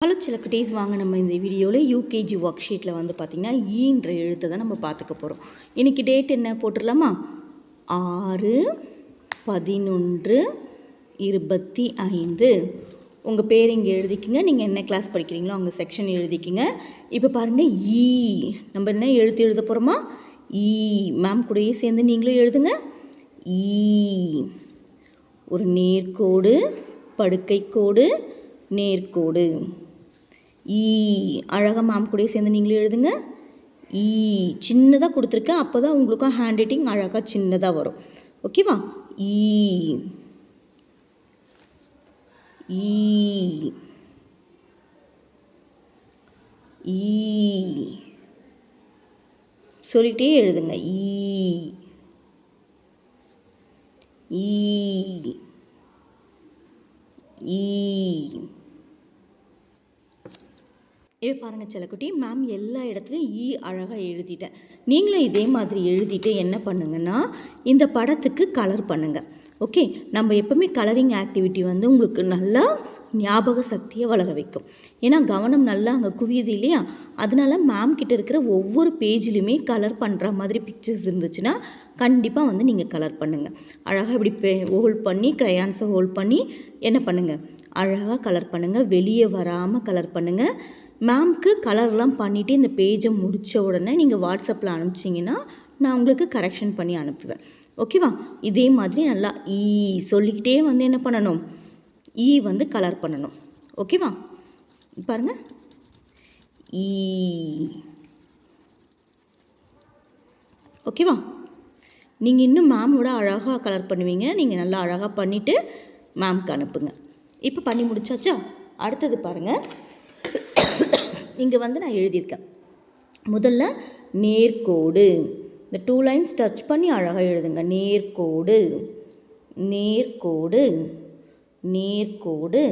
Hello சில குட்டீஸ் வாங்க நம்ம இந்த வீடியோவில் யூகேஜி ஒர்க் ஷீட்டில் வந்து பார்த்திங்கன்னா ஈன்ற எழுத்தை தான் நம்ம பார்த்துக்க போகிறோம் இன்றைக்கி டேட் என்ன போட்டுடலாமா? ஆறு பதினொன்று இருபத்தி ஐந்து. உங்கள் பேர் இங்கே எழுதிக்கிங்க. நீங்கள் என்ன கிளாஸ் படிக்கிறீங்களோ அங்கே செக்ஷன் எழுதிக்கிங்க. இப்போ பாருங்கள் ஈ e. நம்ம என்ன எழுத்து எழுத போகிறோமா ஈ e. மேம் கூடயே சேர்ந்து நீங்களும் எழுதுங்க. ஈ ஒரு நேர்கோடு படுக்கைக்கோடு நேர்கோடு. ஈ. அழகாக மேம் கூட சேர்ந்து நீங்களும் எழுதுங்க. ஈ. சின்னதாக கொடுத்துருக்கேன். அப்போ தான் உங்களுக்கும் ஹேண்ட் ரைட்டிங் அழகாக சின்னதாக வரும் ஓகேவா ஈ. ஈ. ஈ. சொல்லிகிட்டே எழுதுங்க. ஈ. ஈ. ஈ. இப்போ பாருங்கள் செல்லக்குட்டி. மேம் எல்லா இடத்துலையும் ஈ e அழகாக எழுதிட்டேன் நீங்களும் இதே மாதிரி எழுதிட்டு என்ன பண்ணுங்கன்னா இந்த படத்துக்கு கலர் பண்ணுங்கள் ஓகே நம்ம எப்போவுமே கலரிங் ஆக்டிவிட்டி வந்து உங்களுக்கு நல்லா ஞாபக சக்தியை வளர வைக்கும். ஏன்னா கவனம் நல்லா அங்கே குவியுது இல்லையா? அதனால மேம் கிட்ட இருக்கிற ஒவ்வொரு பேஜ்லையுமே கலர் பண்ணுற மாதிரி பிக்சர்ஸ் இருந்துச்சுன்னா கண்டிப்பாக வந்து நீங்கள் கலர் பண்ணுங்கள் அழகாக இப்படி பே ஹோல்ட் பண்ணி க்ரையான்ஸை ஹோல்ட் பண்ணி என்ன பண்ணுங்கள் அழகாக கலர் பண்ணுங்கள் வெளியே வராமல் கலர் பண்ணுங்கள் மேம்க்கு கலர்லாம் பண்ணிவிட்டு இந்த பேஜை முடித்த உடனே நீங்கள் வாட்ஸ்அப்பில் அனுப்பிச்சிங்கன்னா நான் உங்களுக்கு கரெக்ஷன் பண்ணி அனுப்புவேன். ஓகேவா இதே மாதிரி நல்லா ஈ சொல்லிக்கிட்டே வந்து என்ன பண்ணணும்? ஈ வந்து கலர் பண்ணணும். ஓகேவா பாருங்கள் ஈ e. ஓகேவா நீங்கள் இன்னும் மேமோட அழகாக கலர் பண்ணுவீங்க. நீங்கள் நல்லா அழகாக பண்ணிவிட்டு மேம்க்கு அனுப்புங்க. இப்போ பண்ணி முடிச்சாச்சா? அடுத்தது பாருங்கள் இங்கே வந்து நான் எழுதியிருக்கேன். முதல்ல நேர்கோடு. இந்த டூ லைன்ஸ் டச் பண்ணி அழகாக எழுதுங்க. நேர்கோடு நேர்கோடு நேர்கோடு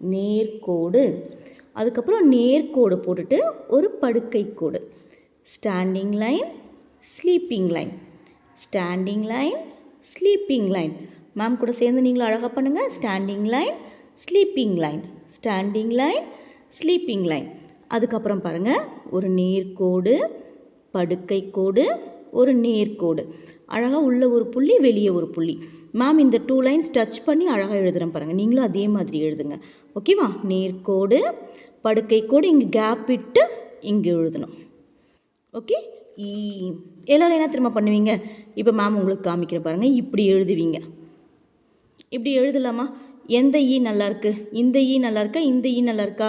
நேர்கோடு. அதுக்கப்புறம் நேர்கோடு போட்டுட்டு ஒரு படுக்கை கோடு. Standing line sleeping line standing line sleeping line ma'am கூட சேர்ந்து நீங்களும் அழகாக பண்ணுங்கள் standing line sleeping line standing line sleeping line அதுக்கப்புறம் பாருங்கள் ஒரு நேர்கோடு படுக்கை கோடு ஒரு நேர்கோடு. அழகாக உள்ள ஒரு புள்ளி வெளியே ஒரு புள்ளி. மேம் இந்த டூ லைன்ஸ் டச் பண்ணி அழகாக எழுதுகிறேன் பாருங்கள் நீங்களும் அதே மாதிரி எழுதுங்க. ஓகேவா நேர்கோடு படுக்கை கோடு இங்கே கேப் விட்டு இங்கே எழுதணும். Okay E e. எல்லோரும் என்ன திரும்ப பண்ணுவீங்க? இப்போ மேம் உங்களுக்கு காமிக்கிற பாருங்கள் இப்படி எழுதுவீங்க. இப்படி எழுதலாமா? எந்த e ஈ நல்லாயிருக்கு இந்த ஈ நல்லாயிருக்கா இந்த ஈ நல்லா இருக்கா?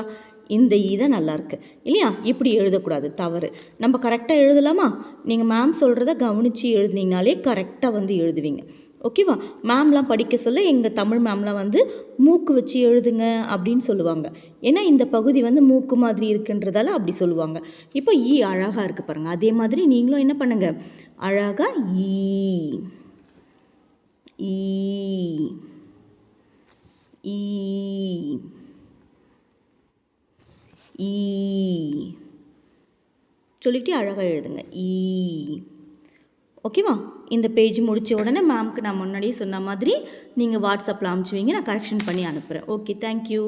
இந்த ஈ தான் நல்லாயிருக்கு இல்லையா? இப்படி எழுதக்கூடாது. தவறு. நம்ம கரெக்டாக எழுதலாமா? நீங்கள் மேம் சொல்கிறத கவனித்து எழுதுனீங்கனாலே கரெக்டாக வந்து எழுதுவீங்க. ஓகேவா மேம்லாம் படிக்க சொல்ல எங்கள் தமிழ் மேம்லாம் வந்து மூக்கு வச்சு எழுதுங்க அப்படின்னு சொல்லுவாங்க. ஏன்னா இந்த பகுதி வந்து மூக்கு மாதிரி இருக்குன்றதால அப்படி சொல்லுவாங்க. இப்போ e ஈ அழகாக இருக்குது பாருங்கள் அதே மாதிரி நீங்களும் என்ன பண்ணுங்கள் அழகாக ஈ e. ஈ e. ஈ ஈ. சொல்லிக்கிட்டே அழகாக எழுதுங்க. ஈ. ஓகேவா? இந்த பேஜ் முடித்த உடனே மேம்க்கு நான் முன்னாடியே சொன்ன மாதிரி நீங்கள் வாட்ஸ்அப்பில் அனுப்பிச்சுவீங்க நான் கரெக்ஷன் பண்ணி அனுப்புகிறேன் ஓகே தேங்க்யூ